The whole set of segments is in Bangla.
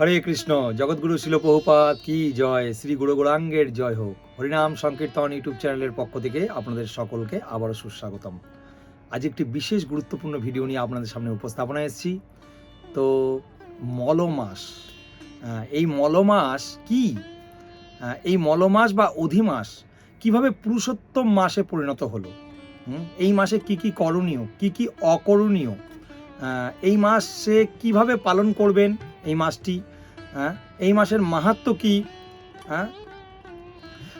হরে কৃষ্ণ, জগৎগুরু শিল প্রভুপাত কি জয়? শ্রী গুরু গৌরাঙ্গের জয় হোক। হরিনাম সংকীর্তন ইউটিউব চ্যানেলের পক্ষ থেকে আপনাদের সকলকে আবারও সুস্বাগতম। আজ একটি বিশেষ গুরুত্বপূর্ণ ভিডিও নিয়ে আপনাদের সামনে উপস্থাপনা এসেছি। তো মলমাস এই মলমাস কি? এই মলমাস বা অধিমাস কীভাবে পুরুষোত্তম মাসে পরিণত হলো? এই মাসে কি কি করণীয়, কি কি অকরণীয় এই মাসে কীভাবে পালন করবেন? এই মাসটি হ্যাঁ? এই মাসের মাহাত্ম কি? হ্যাঁ?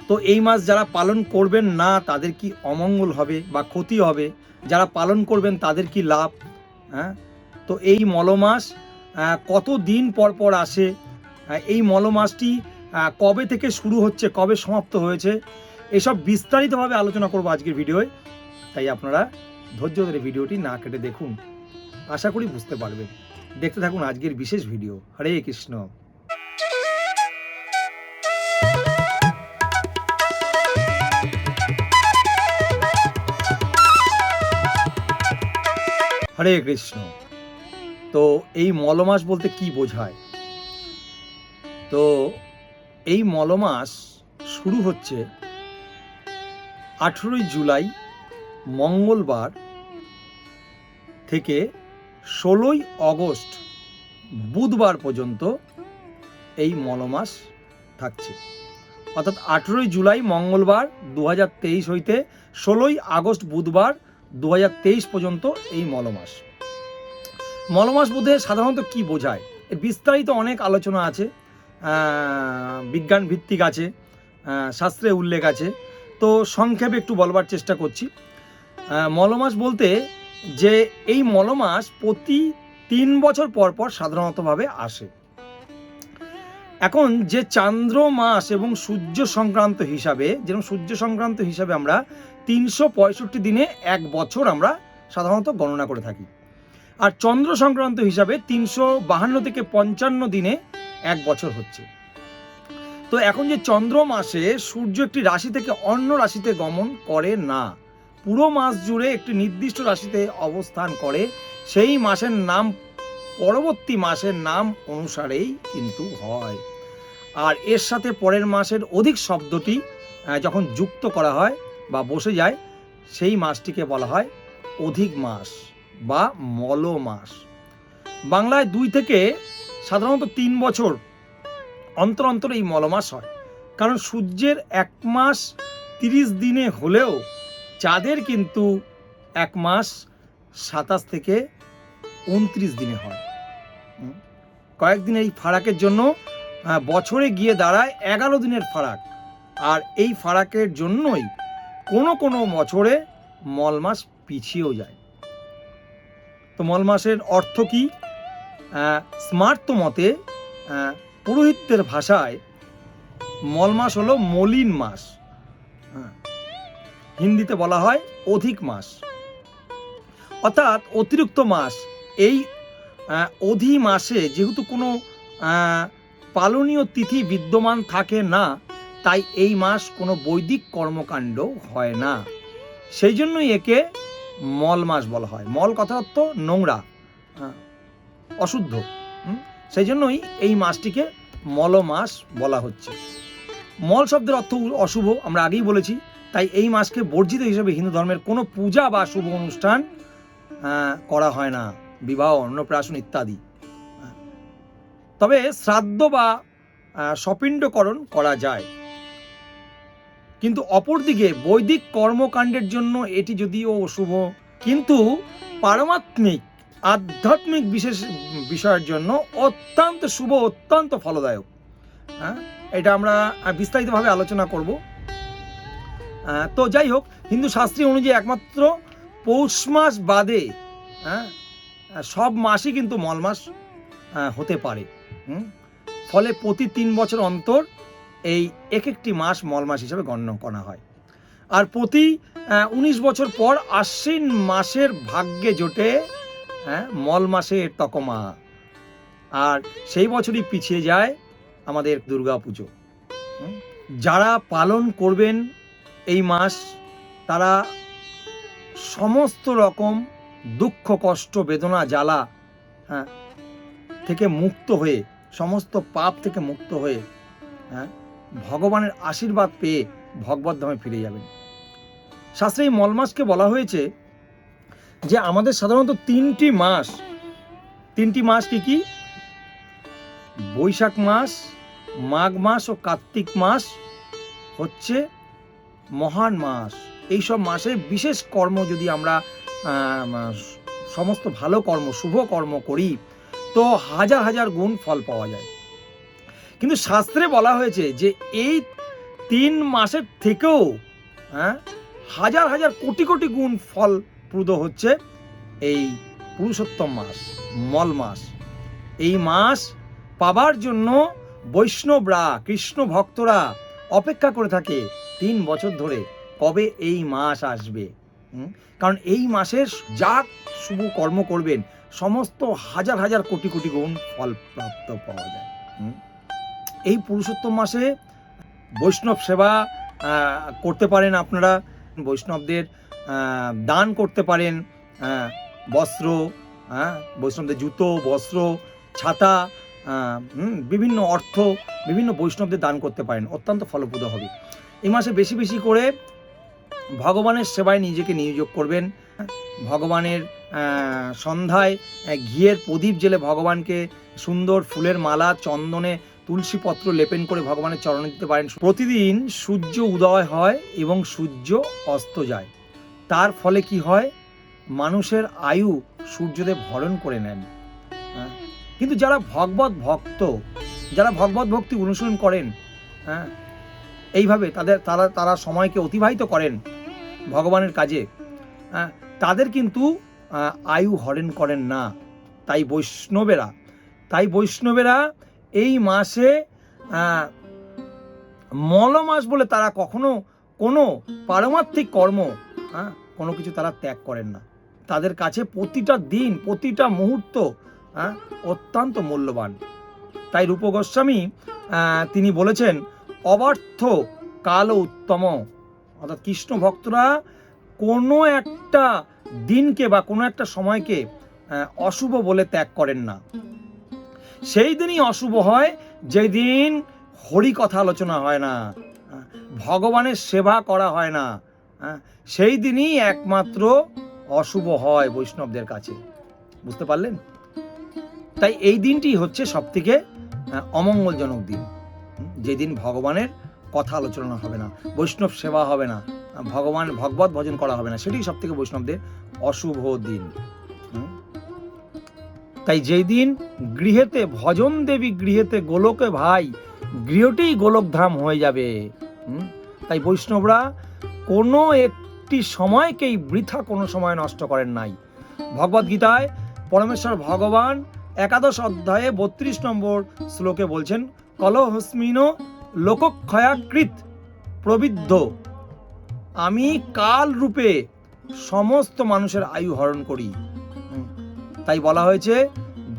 তো এই মাস যারা পালন করবেন না তাদের কি অমঙ্গল হবে বা ক্ষতি হবে? যারা পালন করবেন তাদের কি লাভ? হ্যাঁ? তো এই মলমাস কত দিন পর পর আসে? আহ, এই মলমাসটি কবে থেকে শুরু হচ্ছে কবে সমাপ্ত হয়েছে? এসব বিস্তারিতভাবে আলোচনা করব আজকের ভিডিওয়। তাই আপনারা ধৈর্য ধরে ভিডিওটি না কেটে দেখুন। আশা করি বুঝতে পারবেন। দেখতে থাকুন আজকের বিশেষ ভিডিও। হরে কৃষ্ণ। হরে কৃষ্ণ। তো এই মলমাস বলতে কি বোঝায়? তো এই মলমাস শুরু হচ্ছে আঠেরোই জুলাই মঙ্গলবার থেকে ষোলোই অগস্ট বুধবার পর্যন্ত এই মলমাস থাকছে। অর্থাৎ আঠেরোই জুলাই মঙ্গলবার দু হাজার তেইশ হইতে ষোলোই আগস্ট বুধবার দু হাজার তেইশ পর্যন্ত এই মলমাস। মলমাস বোধে সাধারণত কি বোঝায়? এর বিস্তারিত অনেক আলোচনা আছে বিজ্ঞান ভিত্তিক আছে শাস্ত্রে উল্লেখ আছে। তো সংক্ষেপে একটু বলবার চেষ্টা করছি। মলমাস বলতে যে এই মলমাস প্রতি তিন বছর পর পর সাধারণতভাবে আসে। এখন যে চান্দ্র মাস এবং সূর্য সংক্রান্ত হিসাবে, যেরকম সূর্য সংক্রান্ত হিসাবে আমরা তিনশো পঁয়ষট্টি দিনে এক বছর আমরা সাধারণত গণনা করে থাকি। আর চন্দ্র সংক্রান্ত হিসাবে তিনশো বাহান্ন থেকে পঞ্চান্ন দিনে এক বছর হচ্ছে। তো এখন যে চন্দ্র মাসে সূর্য একটি রাশি থেকে অন্য রাশিতে গমন করে না পুরো মাস জুড়ে একটি নির্দিষ্ট রাশিতে অবস্থান করে। সেই মাসের নাম, পরবর্তী মাসের নাম অনুসারেই কিন্তু হয়। আর এর সাথে পরের মাসের অধিক শব্দটি যখন যুক্ত করা হয় বা বসে যায়, সেই মাসটিকে বলা হয় অধিক মাস বা মল মাস। বাংলায় দুই থেকে সাধারণত তিন বছর অন্তর অন্তর এই মলমাস হয়। কারণ সূর্যের এক মাস তিরিশ দিনে হলেও চাঁদের কিন্তু এক মাস সাতাশ থেকে উনত্রিশ দিনে হয়। কয়েকদিন এই ফারাকের জন্য বছরে গিয়ে দাঁড়ায় এগারো দিনের ফারাক। আর এই ফারাকের জন্যই কোনো কোনো বছরে মল মাস পিছিয়েও যায়। তো মল মাসের অর্থ কি? স্মার্ত মতে পুরোহিতদের ভাষায় মল মাস হলো মলিন মাস। হ্যাঁ। হিন্দিতে বলা হয় অধিক মাস। অর্থাৎ অতিরিক্ত মাস, এই অধি মাসে যেহেতু কোনো পালনীয় তিথি বিদ্যমান থাকে না, তাই এই মাস কোনো বৈদিক কর্মকাণ্ড হয় না। সেই জন্যই একে মল মাস বলা হয়। মল কথা অর্থ নোংরা অশুদ্ধ? সেই জন্যই এই মাসটিকে মল মাস বলা হচ্ছে। মল শব্দের অর্থ অশুভ, আমরা আগেই বলেছি। তাই এই মাসকে বর্জিত হিসেবে হিন্দু ধর্মের কোনো পূজা বা শুভ অনুষ্ঠান করা হয় না। বিবাহ, অন্নপ্রাশন ইত্যাদি। তবে শ্রাদ্ধ বা সপিণ্ডকরণ করা যায়। কিন্তু অপরদিকে বৈদিক কর্মকাণ্ডের জন্য এটি যদিও অশুভ কিন্তু পারমাত্মিক, আধ্যাত্মিক বিশেষ বিষয়ের জন্য অত্যন্ত শুভ, অত্যন্ত ফলদায়ক। হ্যাঁ এটা আমরা বিস্তারিতভাবে আলোচনা করব। তো যাই হোক, হিন্দু শাস্ত্রী অনুযায়ী একমাত্র পৌষ মাস বাদে হ্যাঁ সব মাসই কিন্তু মল মাস হতে পারে? ফলে প্রতি তিন বছর অন্তর এই এক একটি মাস মল মাস হিসাবে গণ্য করা হয়। আর প্রতি উনিশ বছর পর আশ্বিন মাসের ভাগ্যে জোটে হ্যাঁ মল মাসের তকমা। আর সেই বছরই পিছিয়ে যায় আমাদের দুর্গা পুজো যারা পালন করবেন এই মাস তারা সমস্ত রকম দুঃখ, কষ্ট, বেদনা, জ্বালা হ্যাঁ থেকে মুক্ত হয়ে, সমস্ত পাপ থেকে মুক্ত হয়ে হ্যাঁ ভগবানের আশীর্বাদ পেয়ে ভগবত ধামে ফিরে যাবেন। শাস্ত্রে এই মল মাসকে বলা হয়েছে যে আমাদের সাধারণত তিনটি মাস তিনটি মাস কি কি? বৈশাখ মাস, মাঘ মাস ও কার্তিক মাস হচ্ছে মহান মাস। এই সব মাসে বিশেষ কর্ম যদি আমরা সমস্ত ভালো কর্ম, শুভ কর্ম করি, তো হাজার হাজার গুণ ফল পাওয়া যায়। কিন্তু শাস্ত্রে বলা হয়েছে যে এই তিন মাসের থেকেও হ্যাঁ হাজার হাজার কোটি কোটি গুণ ফল ফলপ্রদ হচ্ছে এই পুরুষোত্তম মাস, মল মাস। এই মাস পাবার জন্য বৈষ্ণবরা কৃষ্ণ ভক্তরা অপেক্ষা করে থাকে তিন বছর ধরে কবে এই মাস আসবে? কারণ এই মাসের যা শুভ কর্ম করবেন, সমস্ত হাজার হাজার কোটি কোটি গুণ ফল প্রাপ্ত পাওয়া যায়? এই পুরুষোত্তম মাসে বৈষ্ণব সেবা করতে পারেন আপনারা। বৈষ্ণবদের দান করতে পারেন বস্ত্র হ্যাঁ বৈষ্ণবদের জুতো, বস্ত্র, ছাতা বিভিন্ন অর্থ, বিভিন্ন বৈষ্ণবদের দান করতে পারেন। অত্যন্ত ফলপ্রদ হবে। এই মাসে বেশি বেশি করে ভগবানের সেবায় নিজেকে নিয়োগ করবেন। ভগবানের সন্ধ্যায় ঘিয়ের প্রদীপ জেলে ভগবানকে সুন্দর ফুলের মালা, চন্দনে তুলসী পত্র লেপন করে ভগবানের চরণে দিতে পারেন। প্রতিদিন সূর্য উদয় হয় এবং সূর্য অস্ত যায়। তার ফলে কি হয়? মানুষের আয়ু সূর্যদেব হরণ করে নেন। হ্যাঁ? কিন্তু যারা ভগবত ভক্ত, যারা ভগবত ভক্তি অনুসরণ করেন হ্যাঁ এইভাবে তাদের তারা তারা সময়কে অতিবাহিত করেন ভগবানের কাজে। তাদের কিন্তু আয়ু হরণ করেন না। তাই বৈষ্ণবেরা তাই বৈষ্ণবেরা এই মাসে আহ, মল মাস বলে তারা কখনো কোনো পারমার্থিক কর্ম হ্যাঁ কোনো কিছু তারা ত্যাগ করেন না। তাদের কাছে প্রতিটা দিন প্রতিটা মুহূর্ত হ্যাঁ অত্যন্ত মূল্যবান। তাই রূপ গোস্বামী তিনি বলেছেন অবার্থ কাল উত্তম। অর্থাৎ কৃষ্ণ ভক্তরা কোনো একটা দিনকে বা কোনো একটা সময়কে অশুভ বলে ত্যাগ করেন না। সেই দিনই অশুভ হয় যেদিন হরি কথা আলোচনা হয় না, ভগবানের সেবা করা হয় না সেই দিনই একমাত্র অশুভ হয় বৈষ্ণবদের কাছে। বুঝতে পারলেন? তাই এই দিনটি হচ্ছে সবথেকে অমঙ্গলজনক দিন। যেদিন ভগবানের কথা আলোচনা হবে না, বৈষ্ণব সেবা হবে না, ভগবান ভগবত ভজন করা হবে না, সেটাই সব থেকে বৈষ্ণবদের অশুভ দিন। তাই যেই দিন গৃহেতে ভজন দেবী গৃহেতে গোলকে ভাই, গৃহটিই গোলকধাম হয়ে যাবে। তাই বৈষ্ণবরা কোনো একটি সময়কেই বৃথা কোনো সময় নষ্ট করেন নাই। ভগবদ গীতায় পরমেশ্বর ভগবান একাদশ অধ্যায়ে বত্রিশ নম্বর শ্লোকে বলছেন কলহস্মিন লোকক্ষয়াকৃত প্রবিদ্ধ। আমি কাল রূপে সমস্ত মানুষের আয়ু হরণ করি। তাই বলা হয়েছে,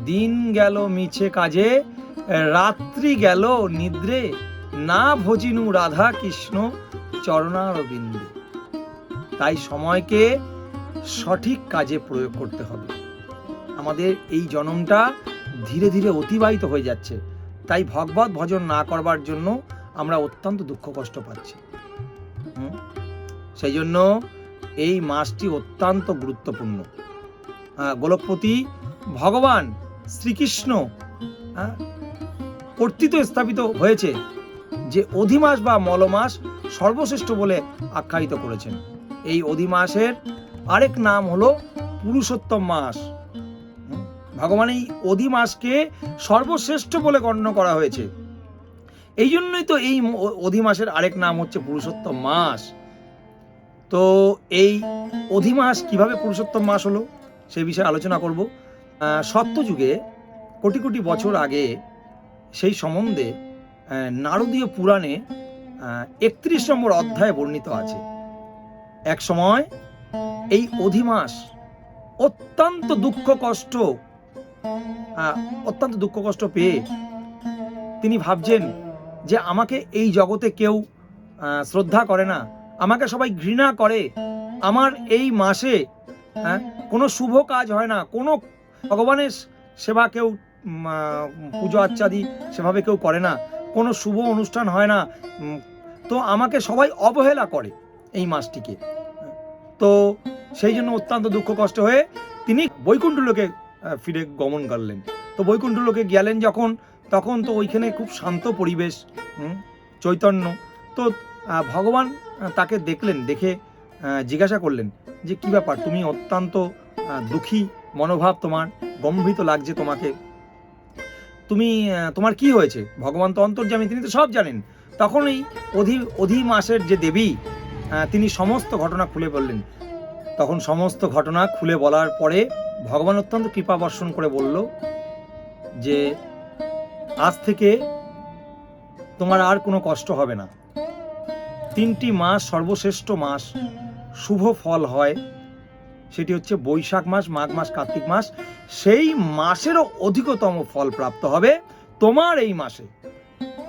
দিন গেল মিছে কাজে, রাত্রি গেল নিদ্রে, না ভজিনু রাধা কৃষ্ণ চরণারবিন্দে। তাই সময়কে সঠিক কাজে প্রয়োগ করতে হবে। আমাদের এই জনমটা ধীরে ধীরে অতিবাহিত হয়ে যাচ্ছে। তাই ভগবত ভজন না করবার জন্য আমরা অত্যন্ত দুঃখ কষ্ট পাচ্ছি। সেই জন্য এই মাসটি অত্যন্ত গুরুত্বপূর্ণ। আহ, গোলকপতি ভগবান শ্রীকৃষ্ণ হ্যাঁ, কর্তৃত্ব স্থাপিত হয়েছে যে অধিমাস বা মলমাস সর্বশ্রেষ্ঠ বলে আখ্যায়িত করেছেন। এই অধিমাসের আরেক নাম হলো পুরুষোত্তম মাস? ভগবান এই অধিমাসকে সর্বশ্রেষ্ঠ বলে গণ্য করা হয়েছে। এই জন্যই তো এই ম- অধিমাসের আরেক নাম হচ্ছে পুরুষোত্তম মাস। তো এই অধিমাস কীভাবে পুরুষোত্তম মাস হলো সেই বিষয়ে আলোচনা করব। সত্যযুগে কোটি কোটি বছর আগে সেই সম্বন্ধে নারদীয় পুরাণে একত্রিশ নম্বর অধ্যায়ে বর্ণিত আছে। এক সময় এই অধিমাস অত্যন্ত দুঃখ কষ্ট অত্যন্ত দুঃখ কষ্ট পেয়ে তিনি ভাবছেন যে আমাকে এই জগতে কেউ শ্রদ্ধা করে না। আমাকে সবাই ঘৃণা করে। আমার এই মাসে হ্যাঁ কোনো শুভ কাজ হয় না। কোনো ভগবানের সেবা কেউ পুজো আচ্চাদি সেভাবে কেউ করে না। কোনো শুভ অনুষ্ঠান হয় না। তো আমাকে সবাই অবহেলা করে এই মাসটিকে। তো সেই জন্য অত্যন্ত দুঃখ কষ্ট হয়ে তিনি বৈকুণ্ঠ লোকে ফিরে গমন করলেন। তো বৈকুণ্ঠ লোকে গেলেন যখন, তখন তো ওইখানে খুব শান্ত পরিবেশ চৈতন্য। তো ভগবান তাকে দেখলেন, দেখে জিজ্ঞাসা করলেন যে, কি ব্যাপার? তুমি অত্যন্ত দুঃখী মনোভাব তোমার, গম্ভীত লাগছে তোমাকে। তুমি তোমার কি হয়েছে? ভগবান তো অন্তর্যামী, তিনি তো সব জানেন। তখনই অধি অধি মাসের যে দেবী তিনি সমস্ত ঘটনা খুলে বললেন। তখন সমস্ত ঘটনা খুলে বলার পরে ভগবান অত্যন্ত কৃপা বর্ষণ করে বলল যে, আজ থেকে তোমার আর কোনো কষ্ট হবে না। তিনটি মাস, সর্বশ্রেষ্ঠ মাস, শুভ ফল হয়। সেটি হচ্ছে বৈশাখ মাস, মাঘ মাস, কার্তিক মাস। সেই মাসেরও অধিকতম ফল প্রাপ্ত হবে তোমার এই মাসে।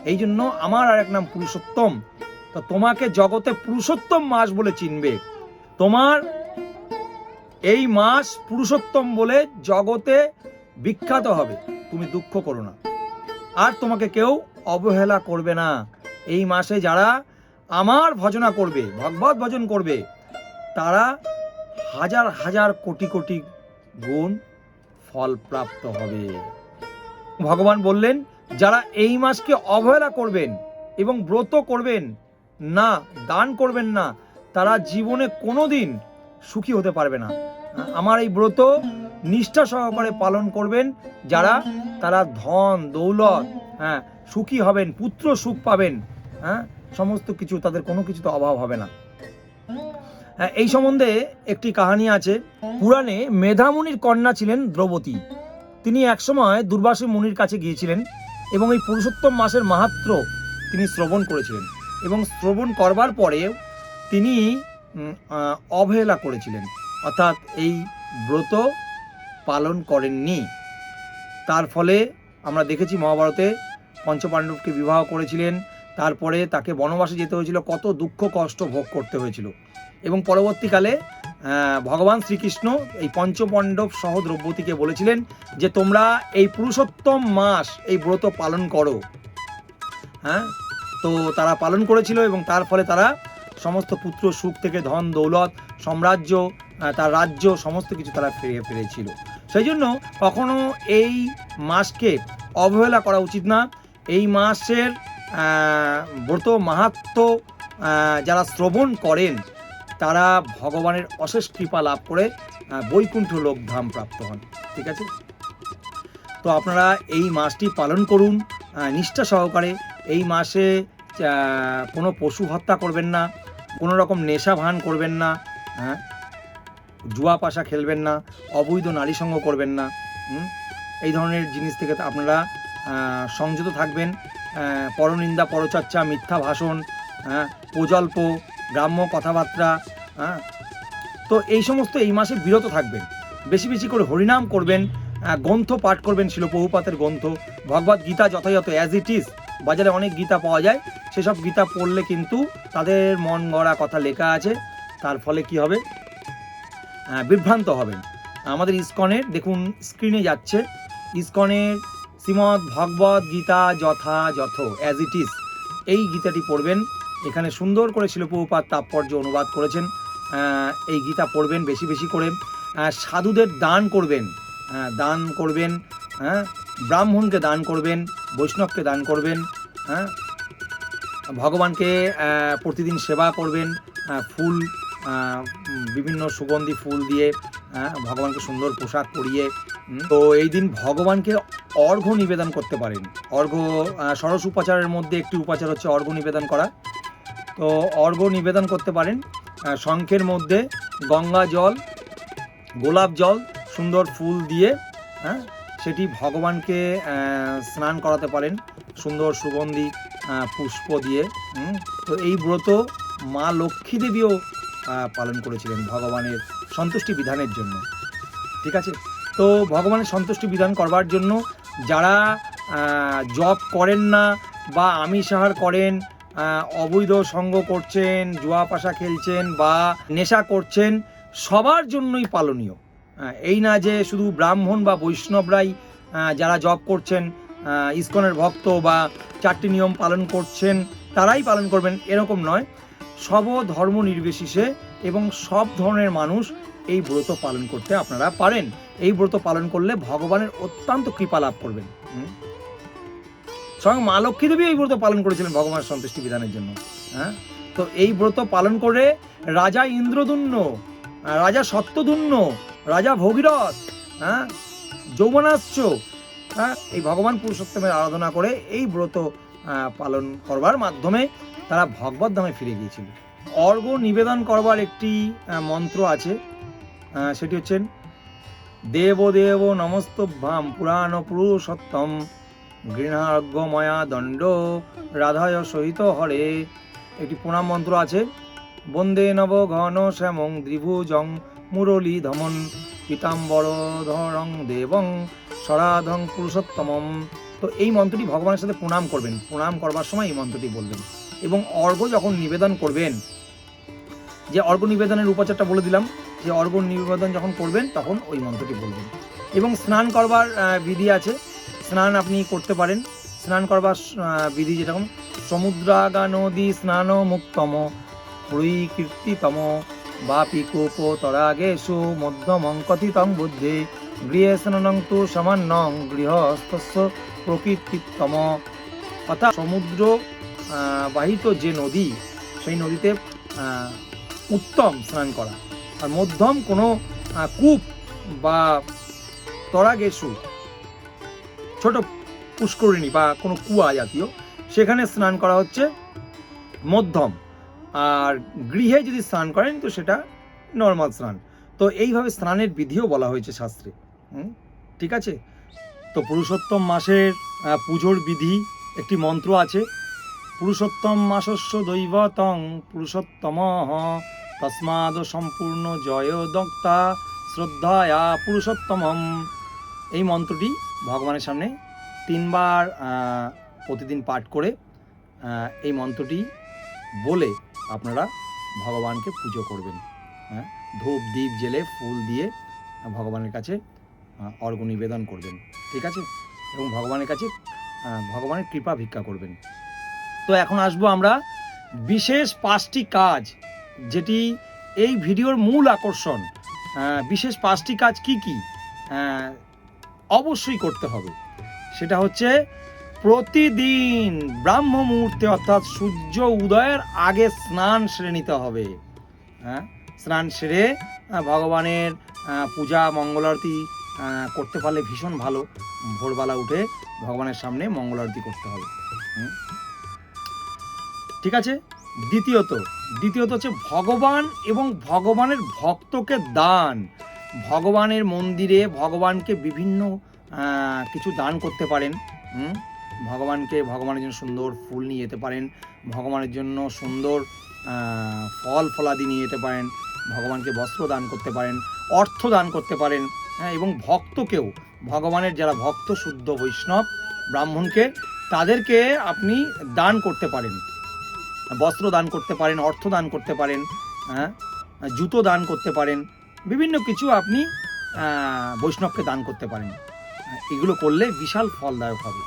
এই জন্য আমার আর এক নাম পুরুষোত্তম। তো তোমাকে জগতে পুরুষোত্তম মাস বলে চিনবে। তোমার এই মাস পুরুষোত্তম বলে জগতে বিখ্যাত হবে। তুমি দুঃখ করো না। আর তোমাকে কেউ অবহেলা করবে না। এই মাসে যারা আমার ভজনা করবে, ভগবত ভজন করবে, তারা হাজার হাজার কোটি কোটি গুণ ফল প্রাপ্ত হবে। ভগবান বললেন, যারা এই মাসকে অবহেলা করবেন এবং ব্রত করবেন না, দান করবেন না, তারা জীবনে কোনোদিন সুখী হতে পারবে না। আমার এই ব্রত নিষ্ঠা সহকারে পালন করবেন যারা তারা ধন দৌলত হ্যাঁ সুখী হবেন পুত্র সুখ পাবেন হ্যাঁ সমস্ত কিছু তাদের কোনো কিছুতে অভাব হবে না। হ্যাঁ, এই সম্বন্ধে একটি কাহিনী আছে। পুরাণে মেধামুনির কন্যা ছিলেন দ্রৌপদী। তিনি একসময় দুর্বাসী মুনির কাছে গিয়েছিলেন এবং এই পুরুষোত্তম মাসের মাহাত্র তিনি শ্রবণ করেছিলেন এবং শ্রবণ করবার পরে তিনি অবহেলা করেছিলেন। অর্থাৎ এই ব্রত পালন করেননি। তার ফলে আমরা দেখেছি মহাভারতে পঞ্চপাণ্ডবকে বিবাহ করেছিলেন, তারপরে তাকে বনবাসে যেতে হয়েছিল, কত দুঃখ কষ্ট ভোগ করতে হয়েছিল। এবং পরবর্তীকালে ভগবান শ্রীকৃষ্ণ এই পঞ্চপাণ্ডব সহ দ্রৌপদীকে বলেছিলেন যে, তোমরা এই পুরুষোত্তম মাস এই ব্রত পালন করো। হ্যাঁ? তো তারা পালন করেছিল এবং তার ফলে তারা সমস্ত পুত্র সুখ থেকে ধন, দৌলত, সাম্রাজ্য তার রাজ্য, সমস্ত কিছু তারা ফিরে ফিরেছিল সেই জন্য কখনো এই মাসকে অবহেলা করা উচিত না। এই মাসের ব্রত মাহাত্ম যারা শ্রবণ করেন, তারা ভগবানের অশেষ কৃপা লাভ করে বৈকুণ্ঠ লোকধাম প্রাপ্ত হন। ঠিক আছে? তো আপনারা এই মাসটি পালন করুন নিষ্ঠা সহকারে। এই মাসে কোনো পশু হত্যা করবেন না। কোনো রকম নেশা ভান করবেন না হ্যাঁ? জুয়া পাশা খেলবেন না, অবৈধ নারী সঙ্গ করবেন না? এই ধরনের জিনিস থেকে আপনারা সংযত থাকবেন পরনিন্দা, পরচর্চা, মিথ্যা ভাষণ হ্যাঁ? প্রজল্প, গ্রাম্য কথাবার্তা হ্যাঁ? তো এই সমস্ত এই মাসে বিরত থাকবেন। বেশি বেশি করে হরিনাম করবেন গ্রন্থ পাঠ করবেন ছিল বহুপাতের গ্রন্থ ভগবত গীতা যথাযথ অ্যাজ ইট ইজ বাজারে অনেক গীতা পাওয়া যায়। সেসব গীতা পড়লে কিন্তু তাদের মন গড়া কথা লেখা আছে। তার ফলে কি হবে? আহ, বিভ্রান্ত হবেন। আমাদের ইস্কনের দেখুন স্ক্রিনে যাচ্ছে। ইস্কনের শ্রীমৎ ভগবত গীতা যথাযথ অ্যাজ ইট ইজ এই গীতাটি পড়বেন। এখানে সুন্দর করে শিলপ্রপাত তাৎপর্য অনুবাদ করেছেন। এই গীতা পড়বেন বেশি বেশি করে। সাধুদের দান করবেন। আহ, দান করবেন। হ্যাঁ ব্রাহ্মণকে দান করবেন, বৈষ্ণবকে দান করবেন হ্যাঁ? ভগবানকে প্রতিদিন সেবা করবেন ফুল বিভিন্ন সুগন্ধি ফুল দিয়ে হ্যাঁ ভগবানকে সুন্দর পোশাক পরিয়ে তো এই দিন ভগবানকে অর্ঘ্য নিবেদন করতে পারেন। অর্ঘ্য সরস উপাচারের মধ্যে একটি উপাচার হচ্ছে অর্ঘ্য নিবেদন করা। তো অর্ঘ্য নিবেদন করতে পারেন শঙ্খের মধ্যে গঙ্গা জল, গোলাপ জল, সুন্দর ফুল দিয়ে হ্যাঁ? সেটি ভগবানকে স্নান করাতে পারেন সুন্দর সুগন্ধি পুষ্প দিয়ে। তো এই ব্রত মা লক্ষ্মী দেবীও পালন করেছিলেন ভগবানের সন্তুষ্টি বিধানের জন্য। ঠিক আছে? তো ভগবানের সন্তুষ্টি বিধান করবার জন্য যারা জব করেন না বা আমিষাহার করেন অবৈধ সঙ্গ করছেন, জুয়া পাশা খেলছেন বা নেশা করছেন, সবার জন্যই পালনীয়। এই না যে শুধু ব্রাহ্মণ বা বৈষ্ণবরাই যারা জব করছেন ইস্কনের ভক্ত বা চারটি নিয়ম পালন করছেন, তারাই পালন করবেন, এরকম নয়। সব ধর্ম নির্বিশেষে এবং সব ধরনের মানুষ এই ব্রত পালন করতে আপনারা পারেন। এই ব্রত পালন করলে ভগবানের অত্যন্ত কৃপা লাভ করবেন? স্বয়ং মা লক্ষ্মী দেবী এই ব্রত পালন করেছিলেন ভগবানের সন্তুষ্টি বিধানের জন্য। হ্যাঁ? তো এই ব্রত পালন করে রাজা ইন্দ্রদুন্ন রাজা সত্যদুন্ন রাজা ভগীরথ হ্যাঁ? যৌবনাশ্চ হ্যাঁ? এই ভগবান পুরুষোত্তমের আরাধনা করে এই ব্রত পালন করবার মাধ্যমে তারা ভগবত ধামে ফিরে গিয়েছিল। অর্ঘ নিবেদন করবার একটি মন্ত্র আছে সেটি হচ্ছেন দেব দেব নমস্তভ্যাম পুরাণ পুরুষোত্তম, গৃহার্ঘ্যময়া দণ্ড রাধায় সহিত হরে। একটি প্রণাম মন্ত্র আছে, বন্দে নব ঘন শ্যামং দ্রিভুজং মুরলী ধমন পীতাম্বরধরং দেবং সরাধং পুরুষোত্তমম। তো এই মন্ত্রটি ভগবানের সাথে প্রণাম করবেন। প্রণাম করবার সময় এই মন্ত্রটি বলবেন। এবং অর্ঘ্য যখন নিবেদন করবেন, যে অর্ঘ্য নিবেদনের উপাচারটা বলে দিলাম, যে অর্ঘ্য নিবেদন যখন করবেন, তখন ওই মন্ত্রটি বলবেন। এবং স্নান করবার বিধি আছে। স্নান আপনি করতে পারেন। স্নান করবার বিধি যেরকম, সমুদ্রাগা নদী স্নান মুক্তম পুরী কীর্তিতম বাপি কোপ তরাগেশু মধ্যমং কথিতং বুদ্ধি গৃহে স্নানং তু সামান্যং গৃহস্থস্য প্রকৃতিতম অর্থাৎ সমুদ্র বাহিত যে নদী সেই নদীতে উত্তম স্নান করা। আর মধ্যম কোনো কূপ বা তরাগেশু, ছোট পুষ্করিণী বা কোনো কুয়া জাতীয়, সেখানে স্নান করা হচ্ছে মধ্যম। আর গৃহে যদি স্নান করেন, তো সেটা নর্মাল স্নান। তো এইভাবে স্নানের বিধিও বলা হয়েছে শাস্ত্রে। ঠিক আছে? তো পুরুষোত্তম মাসের পুজোর বিধি একটি মন্ত্র আছে। পুরুষোত্তম মাসস্য দৈবতং পুরুষোত্তম তস্মাদ সম্পূর্ণ জয় দক্তা শ্রদ্ধায়া পুরুষোত্তমম। এই মন্ত্রটি ভগবানের সামনে তিনবার প্রতিদিন পাঠ করে এই মন্ত্রটি বলে আপনারা ভগবানকে পুজো করবেন। হ্যাঁ? ধূপ দ্বীপ জেলে ফুল দিয়ে ভগবানের কাছে আহ, অর্ঘ্য নিবেদন করবেন। ঠিক আছে? এবং ভগবানের কাছে ভগবানের কৃপা ভিক্ষা করবেন। তো এখন আসব আমরা বিশেষ পাঁচটি কাজ যেটি এই ভিডিওর মূল আকর্ষণ। বিশেষ পাঁচটি কাজ কি কি? অবশ্যই করতে হবে। সেটা হচ্ছে প্রতিদিন ব্রাহ্ম মুহূর্তে অর্থাৎ সূর্য উদয়ের আগে স্নান সেরে নিতে হবে। হ্যাঁ? স্নান সেরে ভগবানের পূজা, মঙ্গল আরতি করতে পারলে ভীষণ ভালো। ভোরবেলা উঠে ভগবানের সামনে মঙ্গল আরতি করতে হবে? ঠিক আছে? দ্বিতীয়ত দ্বিতীয়ত হচ্ছে ভগবান এবং ভগবানের ভক্তকে দান। ভগবানের মন্দিরে ভগবানকে বিভিন্ন কিছু দান করতে পারেন। হুম? ভগবানকে, ভগবানের জন্য সুন্দর ফুল নিয়ে যেতে পারেন, ভগবানের জন্য সুন্দর ফল ফলাদি নিয়ে যেতে পারেন, ভগবানকে বস্ত্র দান করতে পারেন, অর্থ দান করতে পারেন হ্যাঁ এবং ভক্তকেও, ভগবানের যারা ভক্ত, শুদ্ধ বৈষ্ণব, ব্রাহ্মণকে, তাদেরকে আপনি দান করতে পারেন, বস্ত্র দান করতে পারেন, অর্থ দান করতে পারেন হ্যাঁ জুতো দান করতে পারেন, বিভিন্ন কিছু আপনি বৈষ্ণবকে দান করতে পারেন, এগুলো করলে বিশাল ফলদায়ক হবে?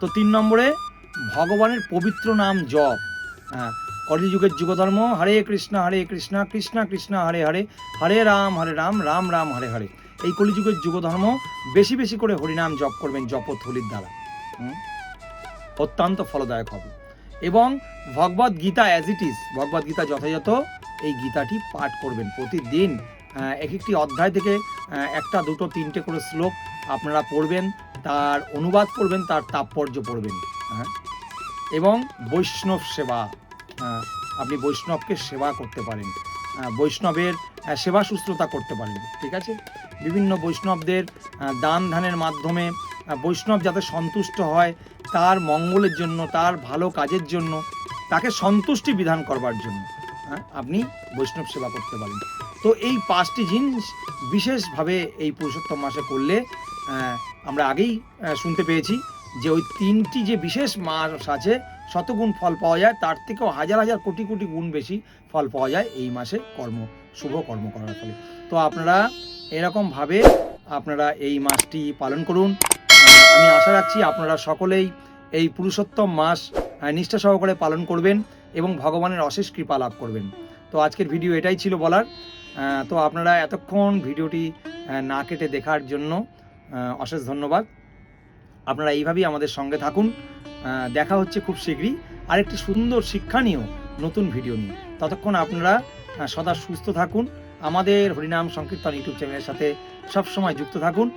তো তিন নম্বরে, ভগবানের পবিত্র নাম জপ। হ্যাঁ কলিযুগের যুগধর্ম, হরে কৃষ্ণ হরে কৃষ্ণ কৃষ্ণ কৃষ্ণ, হরে হরে হরে রাম হরে রাম রাম রাম, হরে হরে। এই কলিযুগের যুগধর্ম বেশি বেশি করে হরিনাম জপ করবেন জপথলির দ্বারা। অত্যন্ত ফলদায়ক হবে। এবং Bhagavad Gita as it is Bhagavad Gita যথাযথ এই গীতাটি পাঠ করবেন প্রতিদিন। এক একটি অধ্যায় থেকে একটা, দুটো, তিনটে করে শ্লোক আপনারা পড়বেন। তার অনুবাদ করবেন তার তাৎপর্য পড়বেন। হ্যাঁ? এবং বৈষ্ণব সেবা আহ, আপনি বৈষ্ণবকে সেবা করতে পারেন। আহ, বৈষ্ণবের সেবা শুশ্রূষা করতে পারেন ঠিক আছে? বিভিন্ন বৈষ্ণবদের দান ধানের মাধ্যমে বৈষ্ণব যাতে সন্তুষ্ট হয় তার মঙ্গলের জন্য তার ভালো কাজের জন্য তাকে সন্তুষ্টি বিধান করবার জন্য হ্যাঁ, আপনি বৈষ্ণব সেবা করতে পারেন। তো এই পাঁচটি জিনিস বিশেষভাবে এই পুরুষোত্তম মাসে করলে আমরা আগেই শুনতে পেয়েছি যে ওই তিনটি যে বিশেষ মাস আছে, শতগুণ ফল পাওয়া যায়, তার থেকেও হাজার হাজার কোটি কোটি গুণ বেশি ফল পাওয়া যায় এই মাসে কর্ম, শুভ কর্ম করার ফলে। তো আপনারা এরকমভাবে আপনারা এই মাসটি পালন করুন। আমি আশা রাখছি আপনারা সকলেই এই পুরুষোত্তম মাস নিষ্ঠা সহকারে পালন করবেন এবং ভগবানের অশেষ কৃপা লাভ করবেন। তো আজকের ভিডিও এটাই ছিল বলার। তো আপনারা এতক্ষণ ভিডিওটি না কেটে দেখার জন্য অশেষ ধন্যবাদ। আপনারা এইভাবেই আমাদের সঙ্গে থাকুন। দেখা হচ্ছে খুব শীঘ্রই। আরেকটি সুন্দর শিক্ষণীয় নতুন ভিডিও নিয়ে। ততক্ষণ আপনারা সদা সুস্থ থাকুন। আমাদের হরিনাম সংকীর্তন ইউটিউব চ্যানেলের সাথে সব সময় যুক্ত থাকুন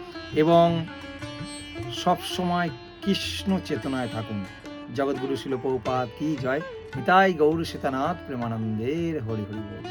এবং সব সময় কৃষ্ণ চেতনায় থাকুন। জগৎগুরু শিল কি জয়। নিতাই গৌর সীতানাথ প্রেমানন্দের হরি হরি বল।